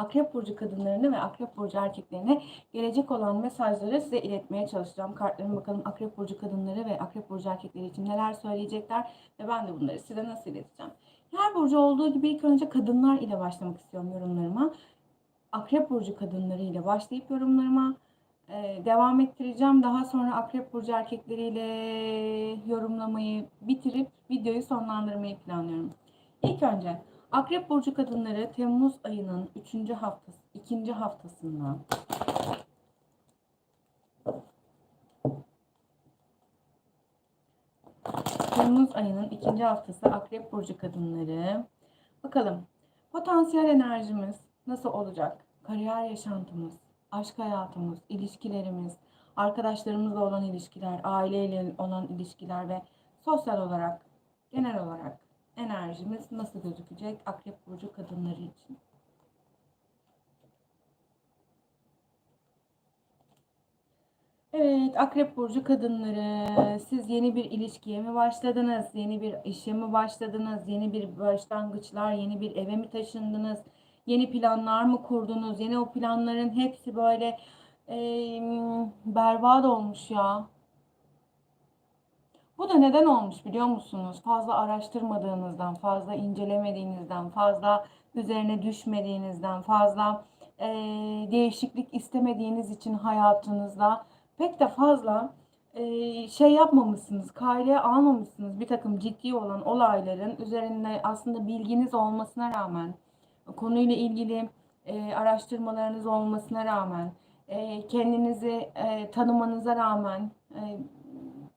Akrep Burcu kadınlarına ve Akrep Burcu erkeklerine gelecek olan mesajları size iletmeye çalışacağım. Kartlarım bakalım Akrep Burcu kadınları ve Akrep Burcu erkekleri için neler söyleyecekler ve ben de bunları size nasıl ileteceğim. Her burcu olduğu gibi ilk önce kadınlar ile başlamak istiyorum yorumlarıma. Akrep Burcu kadınları ile başlayıp yorumlarıma e, devam ettireceğim. Daha sonra Akrep Burcu erkekleriyle yorumlamayı bitirip videoyu sonlandırmayı planlıyorum. İlk önce Akrep Burcu kadınları Temmuz ayının 3. haftası, 2. haftasında Temmuz ayının 2. haftası Akrep Burcu kadınları. Bakalım potansiyel enerjimiz nasıl olacak? Kariyer yaşantımız, aşk hayatımız, ilişkilerimiz, arkadaşlarımızla olan ilişkiler, aileyle olan ilişkiler ve sosyal olarak, genel olarak enerjimiz nasıl gözükecek Akrep Burcu kadınları için? Evet, Akrep Burcu kadınları, siz yeni bir ilişkiye mi başladınız? Yeni bir işe mi başladınız? Yeni bir başlangıçlar, yeni bir eve mi taşındınız? Yeni planlar mı kurdunuz? Yeni o planların hepsi böyle eee berbat olmuş ya. Da neden olmuş biliyor musunuz? Fazla araştırmadığınızdan, fazla incelemediğinizden, fazla üzerine düşmediğinizden, fazla eee, değişiklik istemediğiniz için hayatınızda pek de fazla eee, şey yapmamışsınız, kaydeye almamışsınız bir takım ciddi olan olayların üzerinde aslında bilginiz olmasına rağmen, konuyla ilgili eee, araştırmalarınız olmasına rağmen, eee, kendinizi eee, tanımanıza rağmen, eee,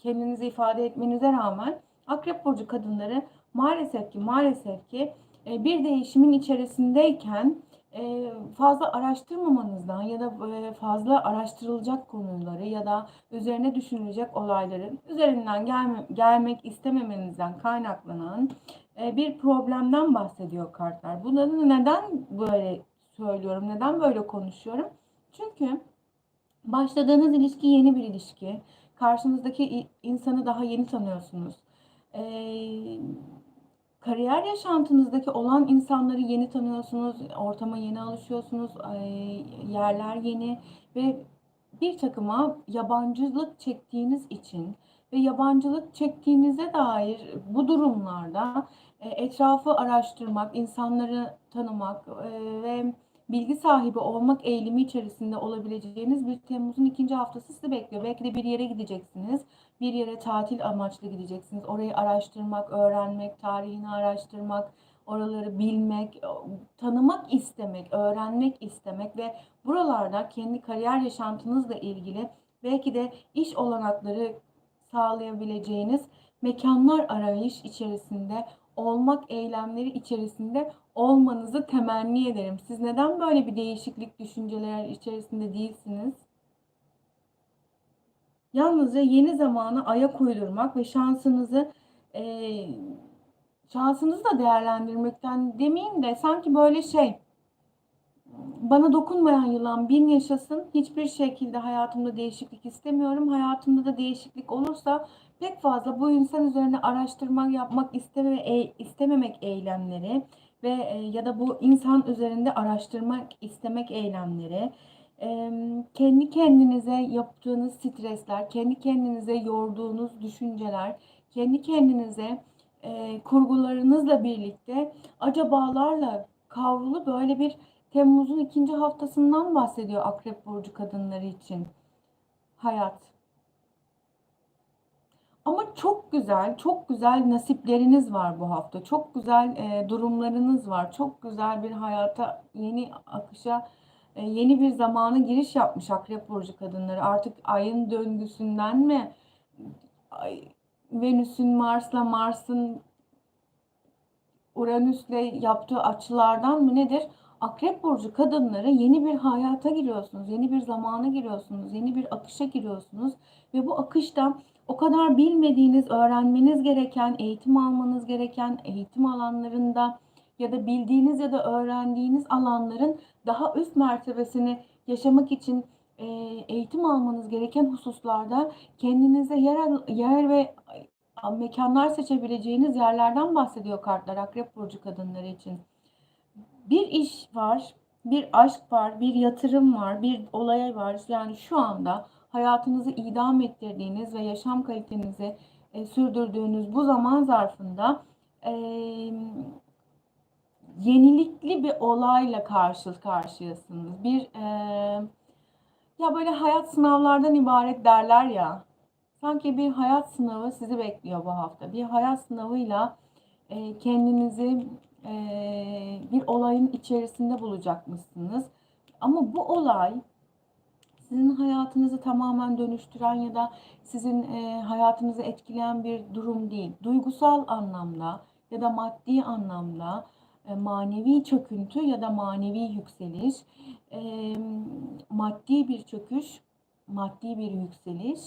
kendinizi ifade etmenize rağmen Akrep Burcu kadınları maalesef ki maalesef ki e, bir değişimin içerisindeyken e, fazla araştırmamanızdan ya da e, fazla araştırılacak konuları ya da üzerine düşünülecek olayların üzerinden gelme, gelmek istememenizden kaynaklanan bir problemden bahsediyor kartlar. Bunları neden böyle söylüyorum, neden böyle konuşuyorum? Çünkü başladığınız ilişki yeni bir ilişki. Karşınızdaki insanı daha yeni tanıyorsunuz. Ee, kariyer yaşantınızdaki olan insanları yeni tanıyorsunuz, ortama yeni alışıyorsunuz, yerler yeni ve bir takıma yabancılık çektiğiniz için ve yabancılık çektiğinize dair bu durumlarda e, etrafı araştırmak, insanları tanımak e, ve bilgi sahibi olmak eğilimi içerisinde olabileceğiniz bir Temmuz'un ikinci haftası sizi bekliyor. Belki de bir yere gideceksiniz. Bir yere tatil amaçlı gideceksiniz. Orayı araştırmak, öğrenmek, tarihini araştırmak, oraları bilmek, tanımak istemek, öğrenmek istemek ve buralarda kendi kariyer yaşantınızla ilgili belki de iş olanakları sağlayabileceğiniz mekanlar arayış içerisinde olmak eylemleri içerisinde olmanızı temenni ederim. Siz neden böyle bir değişiklik düşünceler içerisinde değilsiniz? Yalnızca yeni zamana ayak uydurmak ve şansınızı e, şansınızı da değerlendirmekten demeyeyim de sanki böyle şey bana dokunmayan yılan bin yaşasın. Hiçbir şekilde hayatımda değişiklik istemiyorum. Hayatımda da değişiklik olursa pek fazla bu insan üzerine araştırma yapmak isteme, e, istememek eylemleri ve e, ya da bu insan üzerinde araştırmak istemek eylemleri kendi kendinize yaptığınız stresler, kendi kendinize yorduğunuz düşünceler, kendi kendinize e, kurgularınızla birlikte acabalarla kavrulu böyle bir Temmuz'un ikinci haftasından bahsediyor Akrep Burcu kadınları için. Hayat. Ama çok güzel, çok güzel nasipleriniz var bu hafta. Çok güzel e, durumlarınız var. Çok güzel bir hayata, yeni akışa, e, yeni bir zamana giriş yapmış Akrep Burcu kadınları. Artık ayın döngüsünden mi, ay, Venüs'ün Mars'la, Mars'ın Uranüs'le yaptığı açılardan mı nedir? Akrep burcu kadınları yeni bir hayata giriyorsunuz, yeni bir zamana giriyorsunuz, yeni bir akışa giriyorsunuz ve bu akışta o kadar bilmediğiniz, öğrenmeniz gereken, eğitim almanız gereken eğitim alanlarında ya da bildiğiniz ya da öğrendiğiniz alanların daha üst mertebesini yaşamak için e, eğitim almanız gereken hususlarda kendinize yer, yer ve mekanlar seçebileceğiniz yerlerden bahsediyor kartlar Akrep burcu kadınları için bir iş var. bir aşk var, bir yatırım var, bir olay var. Yani şu anda hayatınızı idam ettirdiğiniz ve yaşam kalitenizi e, sürdürdüğünüz bu zaman zarfında e, yenilikli bir olayla karşı karşıyasınız. Bir e, ya böyle hayat sınavlardan ibaret derler ya. Sanki bir hayat sınavı sizi bekliyor bu hafta. Bir hayat sınavıyla e, kendinizi e, bir olayın içerisinde bulacakmışsınız. Ama bu olay sizin hayatınızı tamamen dönüştüren ya da sizin e, hayatınızı etkileyen bir durum değil. Duygusal anlamda ya da maddi anlamda e, manevi çöküntü ya da manevi yükseliş, e, maddi bir çöküş, maddi bir yükseliş,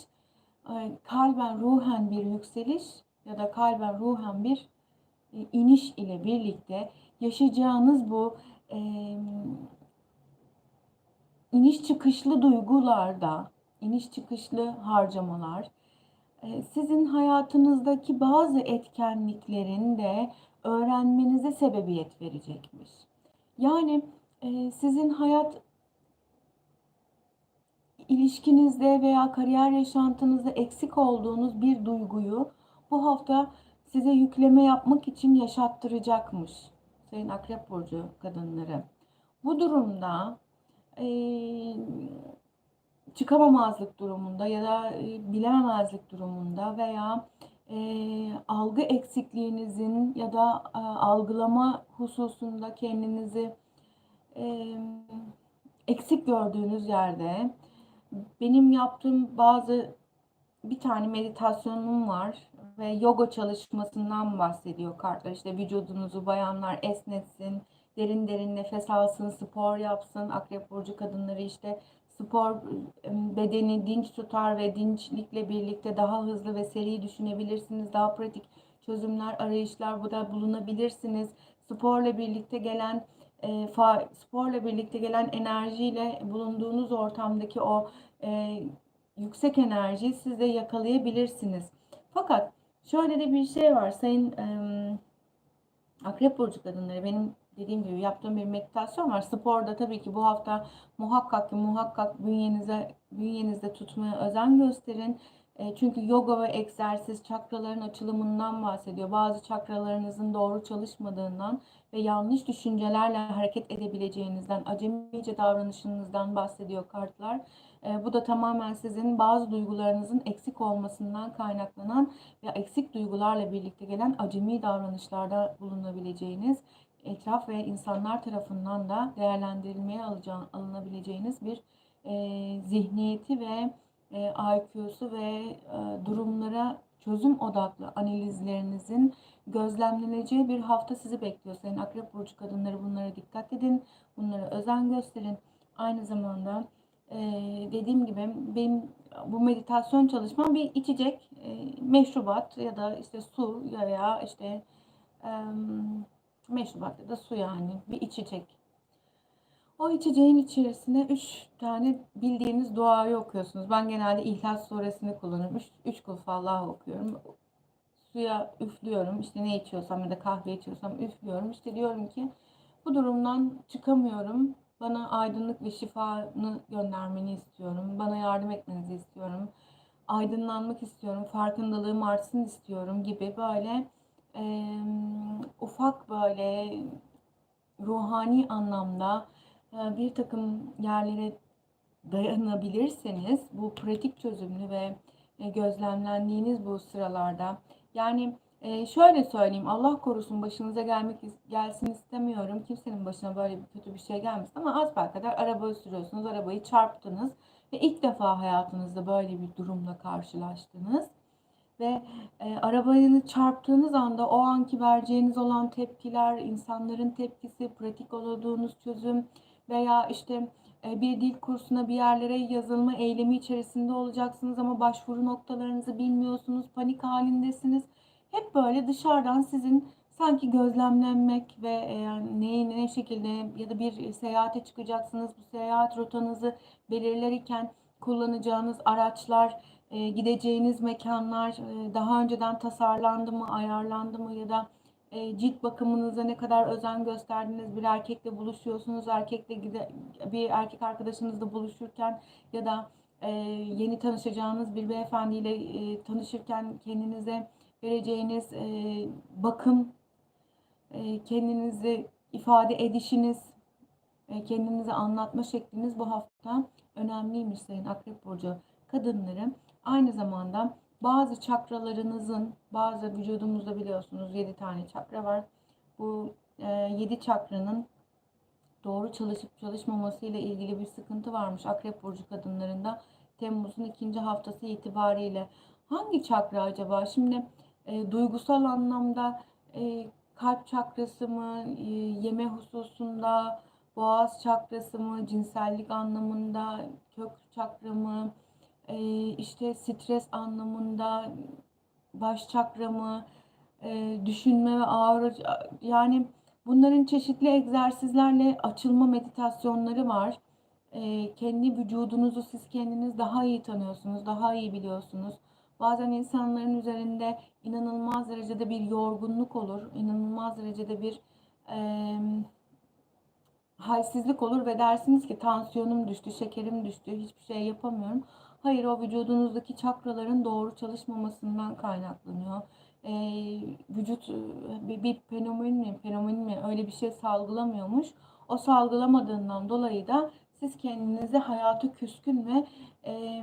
e, kalben ruhen bir yükseliş ya da kalben ruhen bir e, iniş ile birlikte yaşayacağınız bu e, iniş çıkışlı duygularda, iniş çıkışlı harcamalar, e, sizin hayatınızdaki bazı etkenliklerin de öğrenmenize sebebiyet verecekmiş. Yani e, sizin hayat ilişkinizde veya kariyer yaşantınızda eksik olduğunuz bir duyguyu bu hafta size yükleme yapmak için yaşattıracakmış. Sayın Akrep Burcu kadınları. Bu durumda e, çıkamamazlık durumunda ya da e, bilememezlik durumunda veya e, algı eksikliğinizin ya da e, algılama hususunda kendinizi e, eksik gördüğünüz yerde benim yaptığım bazı bir tane meditasyonum var ve yoga çalışmasından bahsediyor kartlar. İşte vücudunuzu bayanlar esnetsin, derin derin nefes alsın, spor yapsın. Akrep burcu kadınları işte spor bedeni dinç tutar ve dinçlikle birlikte daha hızlı ve seri düşünebilirsiniz. Daha pratik çözümler, arayışlar bu da bulunabilirsiniz. Sporla birlikte gelen e, fa, sporla birlikte gelen enerjiyle bulunduğunuz ortamdaki o e, yüksek enerjiyi siz de yakalayabilirsiniz. Fakat şöyle de bir şey var sayın e, Akrep Burcu kadınları benim dediğim gibi yaptığım bir meditasyon var. Sporda tabii ki bu hafta muhakkak ki muhakkak bünyenize bünyenizde tutmaya özen gösterin. E, çünkü yoga ve egzersiz çakraların açılımından bahsediyor. Bazı çakralarınızın doğru çalışmadığından ve yanlış düşüncelerle hareket edebileceğinizden, acemice davranışınızdan bahsediyor kartlar. E, bu da tamamen sizin bazı duygularınızın eksik olmasından kaynaklanan ve eksik duygularla birlikte gelen acemi davranışlarda bulunabileceğiniz etraf ve insanlar tarafından da değerlendirilmeye alınabileceğiniz bir e, zihniyeti ve e, IQ'su ve e, durumlara çözüm odaklı analizlerinizin gözlemleneceği bir hafta sizi bekliyor. Sayın Akrep Burcu kadınları bunlara dikkat edin. Bunlara özen gösterin. Aynı zamanda e, dediğim gibi benim bu meditasyon çalışmam bir içecek, e, meşrubat ya da işte su ya ya işte e, meşrubat ya da su yani bir içecek o içeceğin içerisine 3 tane bildiğiniz duayı okuyorsunuz. Ben genelde İhlas suresini kullanıyorum. 3 kul Allah okuyorum. Suya üflüyorum. İşte ne içiyorsam ya da kahve içiyorsam üflüyorum. İşte diyorum ki bu durumdan çıkamıyorum. Bana aydınlık ve şifanı göndermeni istiyorum. Bana yardım etmenizi istiyorum. Aydınlanmak istiyorum. Farkındalığım artsın istiyorum gibi böyle e, ufak böyle ruhani anlamda ee, bir takım yerlere dayanabilirseniz bu pratik çözümlü ve e, gözlemlendiğiniz bu sıralarda yani e, şöyle söyleyeyim Allah korusun başınıza gelmek gelsin istemiyorum. Kimsenin başına böyle bir kötü bir şey gelmesin ama az kadar araba sürüyorsunuz. Arabayı çarptınız ve ilk defa hayatınızda böyle bir durumla karşılaştınız. Ve e, arabayı çarptığınız anda o anki vereceğiniz olan tepkiler, insanların tepkisi, pratik olduğunuz çözüm, veya işte e, bir dil kursuna bir yerlere yazılma eylemi içerisinde olacaksınız ama başvuru noktalarınızı bilmiyorsunuz, panik halindesiniz. Hep böyle dışarıdan sizin sanki gözlemlenmek ve e, ne, ne şekilde ya da bir seyahate çıkacaksınız. Bu seyahat rotanızı belirlerken kullanacağınız araçlar, e, gideceğiniz mekanlar daha önceden tasarlandı mı, ayarlandı mı ya da e, cilt bakımınıza ne kadar özen gösterdiniz, bir erkekle buluşuyorsunuz, erkekle gide, bir erkek arkadaşınızla buluşurken ya da e, yeni tanışacağınız bir beyefendiyle e, tanışırken kendinize vereceğiniz e, bakım, e, kendinizi ifade edişiniz, e, kendinizi anlatma şekliniz bu hafta önemliymiş Sayın Akrep Burcu kadınları. Aynı zamanda bazı çakralarınızın, bazı vücudumuzda biliyorsunuz 7 tane çakra var. Bu 7 çakranın doğru çalışıp çalışmaması ile ilgili bir sıkıntı varmış Akrep Burcu kadınlarında. Temmuz'un ikinci haftası itibariyle. Hangi çakra acaba? Şimdi e, duygusal anlamda e, kalp çakrası mı, e, yeme hususunda, boğaz çakrası mı, cinsellik anlamında, kök çakra mı, e, işte stres anlamında, baş çakra mı, e, düşünme ve ağrı, yani bunların çeşitli egzersizlerle açılma meditasyonları var. E, kendi vücudunuzu siz kendiniz daha iyi tanıyorsunuz, daha iyi biliyorsunuz. Bazen insanların üzerinde inanılmaz derecede bir yorgunluk olur, inanılmaz derecede bir e, halsizlik olur ve dersiniz ki tansiyonum düştü, şekerim düştü, hiçbir şey yapamıyorum. Hayır o vücudunuzdaki çakraların doğru çalışmamasından kaynaklanıyor. Ee, vücut bir, bir fenomen mi, fenomen mi öyle bir şey salgılamıyormuş. O salgılamadığından dolayı da siz kendinizi hayatı küskün ve e,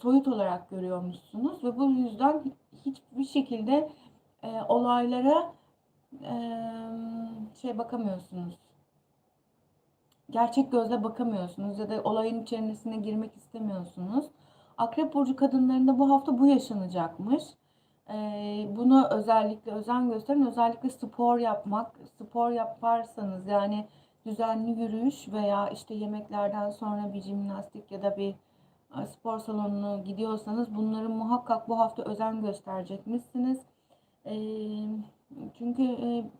soyut olarak görüyormuşsunuz ve bu yüzden hiçbir şekilde e, olaylara e, şey bakamıyorsunuz. Gerçek gözle bakamıyorsunuz ya da olayın içerisine girmek istemiyorsunuz. Akrep burcu kadınlarında bu hafta bu yaşanacakmış. Ee, buna özellikle özen gösterin. Özellikle spor yapmak. Spor yaparsanız yani düzenli yürüyüş veya işte yemeklerden sonra bir jimnastik ya da bir e, spor salonuna gidiyorsanız bunları muhakkak bu hafta özen gösterecekmişsiniz. E, çünkü e,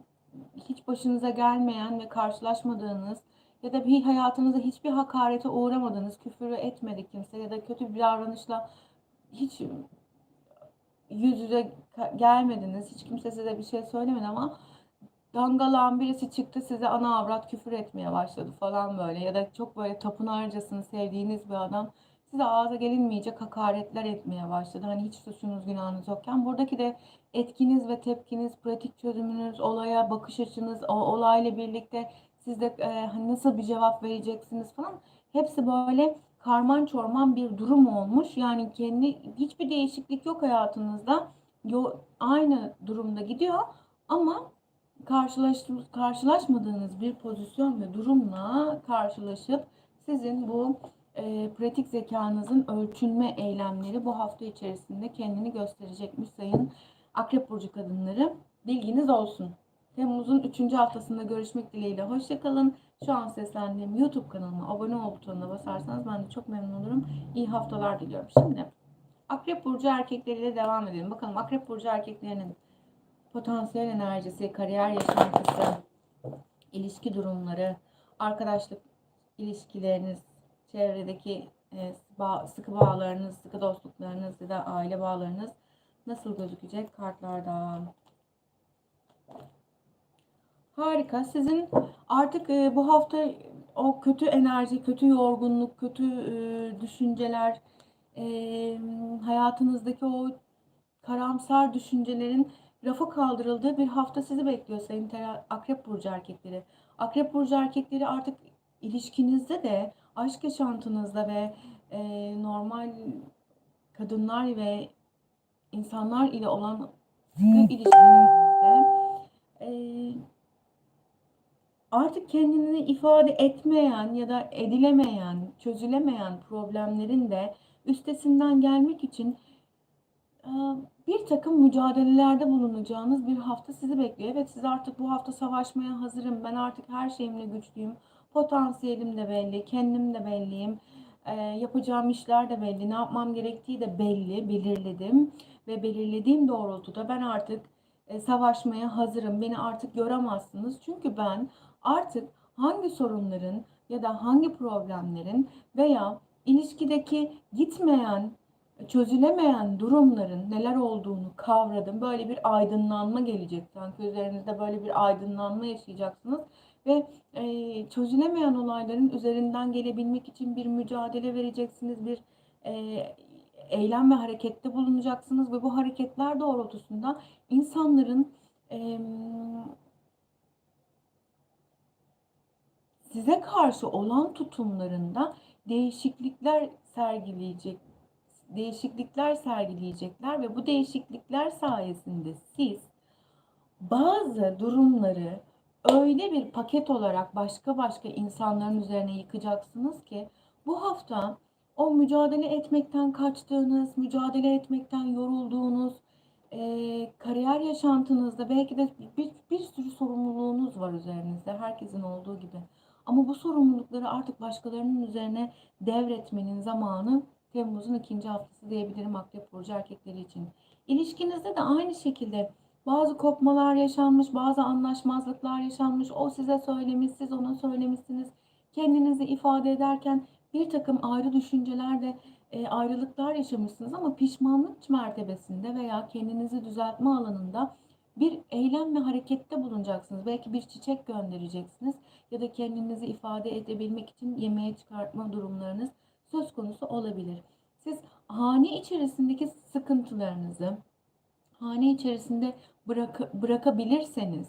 hiç başınıza gelmeyen ve karşılaşmadığınız ya da bir hayatınızda hiçbir hakarete uğramadınız, küfür etmedi kimse ya da kötü bir davranışla hiç yüz yüze gelmediniz, hiç kimse size bir şey söylemedi ama dangalağın birisi çıktı size ana avrat küfür etmeye başladı falan böyle. Ya da çok böyle tapınarcasını sevdiğiniz bir adam size ağza gelinmeyecek hakaretler etmeye başladı. Hani hiç suçunuz günahınız yokken. Buradaki de etkiniz ve tepkiniz, pratik çözümünüz, olaya bakış açınız, o olayla birlikte siz de e, hani nasıl bir cevap vereceksiniz falan hepsi böyle karman çorman bir durum olmuş. Yani kendi hiçbir değişiklik yok hayatınızda. Yo, aynı durumda gidiyor ama karşılaş, karşılaşmadığınız bir pozisyon ve durumla karşılaşıp sizin bu e, pratik zekanızın ölçülme eylemleri bu hafta içerisinde kendini gösterecekmiş sayın Akrep Burcu kadınları. Bilginiz olsun. Temmuz'un 3. haftasında görüşmek dileğiyle. Hoşçakalın. Şu an seslendiğim YouTube kanalıma abone ol butonuna basarsanız ben de çok memnun olurum. İyi haftalar diliyorum. Şimdi Akrep Burcu erkekleriyle devam edelim. Bakalım Akrep Burcu erkeklerinin potansiyel enerjisi, kariyer yaşantısı, ilişki durumları, arkadaşlık ilişkileriniz, çevredeki e, sıkı bağlarınız, sıkı dostluklarınız ya da aile bağlarınız nasıl gözükecek kartlarda? Harika. Sizin artık e, bu hafta o kötü enerji, kötü yorgunluk, kötü e, düşünceler, e, hayatınızdaki o karamsar düşüncelerin rafa kaldırıldığı bir hafta sizi bekliyor Sayın Tera Akrep Burcu erkekleri. Akrep Burcu erkekleri artık ilişkinizde de, aşk yaşantınızda ve e, normal kadınlar ve insanlar ile olan sıkı ilişkinizde e, artık kendini ifade etmeyen ya da edilemeyen, çözülemeyen problemlerin de üstesinden gelmek için bir takım mücadelelerde bulunacağınız bir hafta sizi bekliyor. Evet siz artık bu hafta savaşmaya hazırım. Ben artık her şeyimle güçlüyüm. Potansiyelim de belli, kendim de belliyim. E, yapacağım işler de belli, ne yapmam gerektiği de belli, belirledim. Ve belirlediğim doğrultuda ben artık e, savaşmaya hazırım. Beni artık yoramazsınız. Çünkü ben artık hangi sorunların ya da hangi problemlerin veya ilişkideki gitmeyen çözülemeyen durumların neler olduğunu kavradım. Böyle bir aydınlanma gelecek. Sanki üzerinizde böyle bir aydınlanma yaşayacaksınız. Ve e, çözülemeyen olayların üzerinden gelebilmek için bir mücadele vereceksiniz. Bir e, eylem ve harekette bulunacaksınız. Ve bu hareketler doğrultusunda insanların e, size karşı olan tutumlarında değişiklikler sergileyecek değişiklikler sergileyecekler ve bu değişiklikler sayesinde siz bazı durumları öyle bir paket olarak başka başka insanların üzerine yıkacaksınız ki bu hafta o mücadele etmekten kaçtığınız, mücadele etmekten yorulduğunuz, e, kariyer yaşantınızda belki de bir, bir sürü sorumluluğunuz var üzerinizde herkesin olduğu gibi. Ama bu sorumlulukları artık başkalarının üzerine devretmenin zamanı Temmuz'un ikinci haftası diyebilirim Akrep Burcu erkekleri için. İlişkinizde de aynı şekilde bazı kopmalar yaşanmış, bazı anlaşmazlıklar yaşanmış. O size söylemiş, siz ona söylemişsiniz. Kendinizi ifade ederken bir takım ayrı düşüncelerde e, ayrılıklar yaşamışsınız ama pişmanlık mertebesinde veya kendinizi düzeltme alanında bir eylem ve harekette bulunacaksınız. Belki bir çiçek göndereceksiniz ya da kendinizi ifade edebilmek için yemeğe çıkartma durumlarınız söz konusu olabilir. Siz hane içerisindeki sıkıntılarınızı hane içerisinde bırak, bırakabilirseniz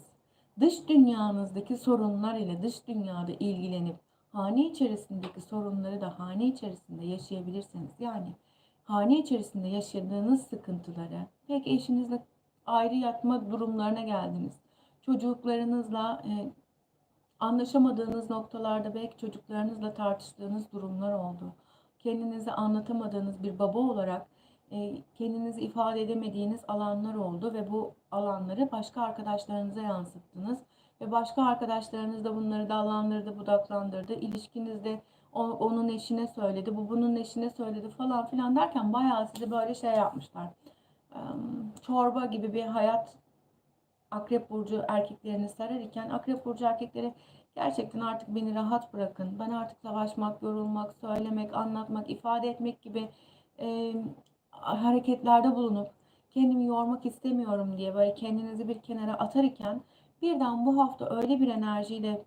dış dünyanızdaki sorunlar ile dış dünyada ilgilenip hane içerisindeki sorunları da hane içerisinde yaşayabilirsiniz. Yani hane içerisinde yaşadığınız sıkıntıları pek eşinizle ayrı yatma durumlarına geldiniz. Çocuklarınızla e, anlaşamadığınız noktalarda belki çocuklarınızla tartıştığınız durumlar oldu. Kendinizi anlatamadığınız bir baba olarak e, kendinizi ifade edemediğiniz alanlar oldu ve bu alanları başka arkadaşlarınıza yansıttınız ve başka arkadaşlarınız da bunları dallandırdı, budaklandırdı. İlişkinizde onun eşine söyledi, bu bunun eşine söyledi falan filan derken bayağı sizi böyle şey yapmışlar. Çorba gibi bir hayat Akrep Burcu erkeklerini sarar iken Akrep Burcu erkekleri gerçekten artık beni rahat bırakın. Ben artık savaşmak, yorulmak, söylemek, anlatmak, ifade etmek gibi e, hareketlerde bulunup kendimi yormak istemiyorum diye böyle kendinizi bir kenara atar iken birden bu hafta öyle bir enerjiyle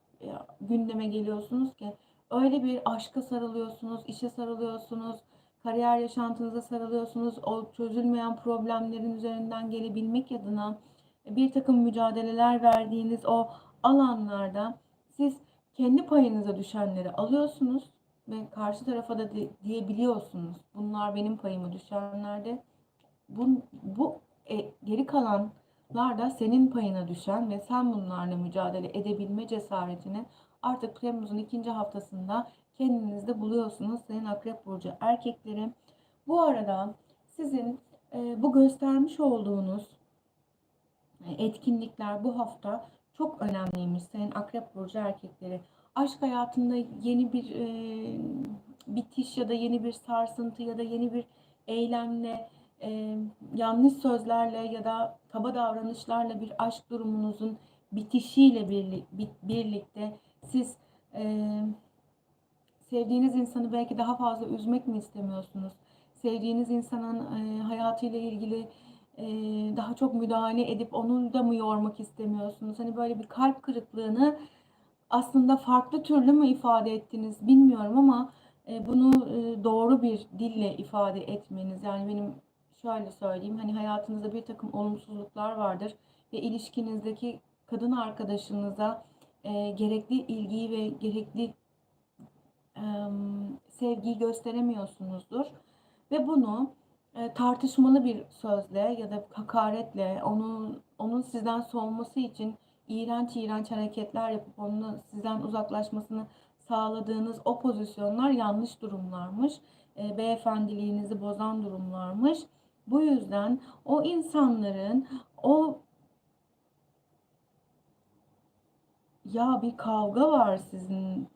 gündeme geliyorsunuz ki öyle bir aşka sarılıyorsunuz, işe sarılıyorsunuz, kariyer yaşantınıza sarılıyorsunuz. O çözülmeyen problemlerin üzerinden gelebilmek adına bir takım mücadeleler verdiğiniz o alanlarda siz kendi payınıza düşenleri alıyorsunuz ve karşı tarafa da diyebiliyorsunuz. Bunlar benim payıma düşenlerde. Bu, bu e, geri kalanlar da senin payına düşen ve sen bunlarla mücadele edebilme cesaretini artık Temmuz'un ikinci haftasında kendinizde buluyorsunuz. Senin Akrep Burcu erkekleri. Bu arada sizin e, bu göstermiş olduğunuz etkinlikler bu hafta çok önemliymiş. Senin Akrep Burcu erkekleri aşk hayatında yeni bir e, bitiş ya da yeni bir sarsıntı ya da yeni bir eylemle, e, yanlış sözlerle ya da kaba davranışlarla bir aşk durumunuzun bitişiyle birlikte siz e, sevdiğiniz insanı belki daha fazla üzmek mi istemiyorsunuz? Sevdiğiniz insanın e, hayatıyla ilgili e, daha çok müdahale edip onu da mı yormak istemiyorsunuz? Hani böyle bir kalp kırıklığını aslında farklı türlü mü ifade ettiniz bilmiyorum ama e, bunu e, doğru bir dille ifade etmeniz yani benim şöyle söyleyeyim hani hayatınızda bir takım olumsuzluklar vardır ve ilişkinizdeki kadın arkadaşınıza e, gerekli ilgiyi ve gerekli e, sevgiyi gösteremiyorsunuzdur ve bunu e, tartışmalı bir sözle ya da hakaretle onun onun sizden soğuması için iğrenç iğrenç hareketler yapıp onun sizden uzaklaşmasını sağladığınız o pozisyonlar yanlış durumlarmış. E, beyefendiliğinizi bozan durumlarmış. Bu yüzden o insanların o ya bir kavga var sizin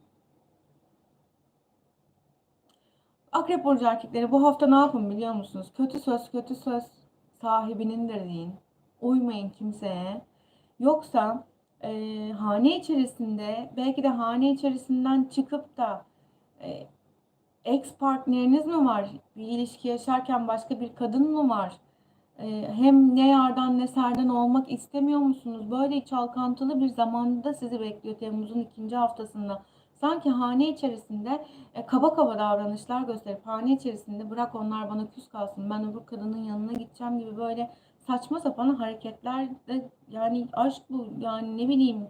Akrep burcu erkekleri bu hafta ne yapın biliyor musunuz? Kötü söz kötü söz sahibinindir deyin. Uymayın kimseye. Yoksa e, hane içerisinde belki de hane içerisinden çıkıp da e, ex partneriniz mi var? Bir ilişki yaşarken başka bir kadın mı var? Ee, hem ne yardan ne serden olmak istemiyor musunuz? Böyle çalkantılı bir zamanda sizi bekliyor Temmuz'un ikinci haftasında. Sanki hane içerisinde e, kaba kaba davranışlar gösterip hane içerisinde bırak onlar bana küs kalsın ben öbür kadının yanına gideceğim gibi böyle saçma sapan hareketler de yani aşk bu yani ne bileyim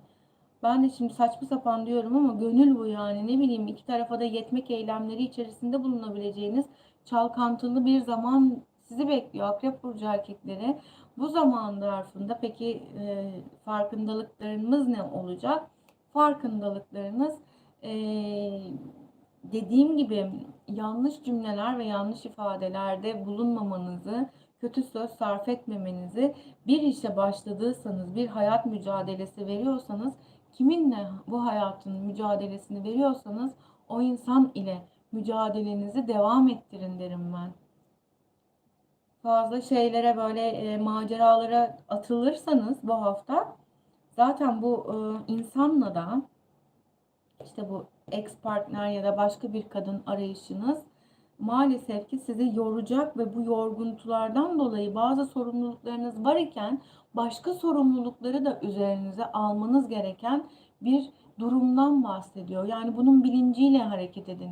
ben de şimdi saçma sapan diyorum ama gönül bu yani ne bileyim iki tarafa da yetmek eylemleri içerisinde bulunabileceğiniz çalkantılı bir zaman sizi bekliyor Akrep Burcu erkekleri. Bu zaman zarfında peki e, farkındalıklarınız ne olacak? Farkındalıklarınız e, dediğim gibi yanlış cümleler ve yanlış ifadelerde bulunmamanızı, kötü söz sarf etmemenizi, bir işe başladıysanız, bir hayat mücadelesi veriyorsanız, kiminle bu hayatın mücadelesini veriyorsanız o insan ile mücadelenizi devam ettirin derim ben. Fazla şeylere böyle e, maceralara atılırsanız bu hafta zaten bu e, insanla da işte bu ex partner ya da başka bir kadın arayışınız maalesef ki sizi yoracak ve bu yorguntulardan dolayı bazı sorumluluklarınız var iken başka sorumlulukları da üzerinize almanız gereken bir durumdan bahsediyor. Yani bunun bilinciyle hareket edin.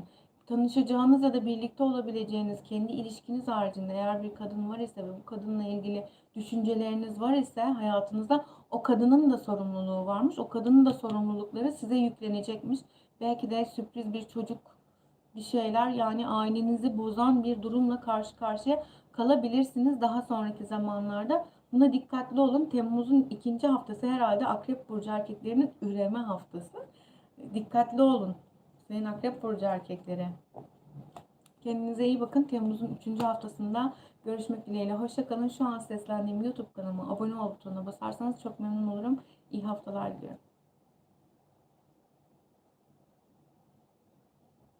Tanışacağınız ya da birlikte olabileceğiniz kendi ilişkiniz haricinde eğer bir kadın var ise ve bu kadınla ilgili düşünceleriniz var ise hayatınızda o kadının da sorumluluğu varmış. O kadının da sorumlulukları size yüklenecekmiş. Belki de sürpriz bir çocuk bir şeyler yani ailenizi bozan bir durumla karşı karşıya kalabilirsiniz daha sonraki zamanlarda. Buna dikkatli olun. Temmuz'un ikinci haftası herhalde Akrep Burcu erkeklerinin üreme haftası. Dikkatli olun. Sayın Akrep Burcu erkekleri. Kendinize iyi bakın. Temmuz'un 3. haftasında görüşmek dileğiyle. Hoşçakalın. Şu an seslendiğim YouTube kanalıma abone ol butonuna basarsanız çok memnun olurum. İyi haftalar diliyorum.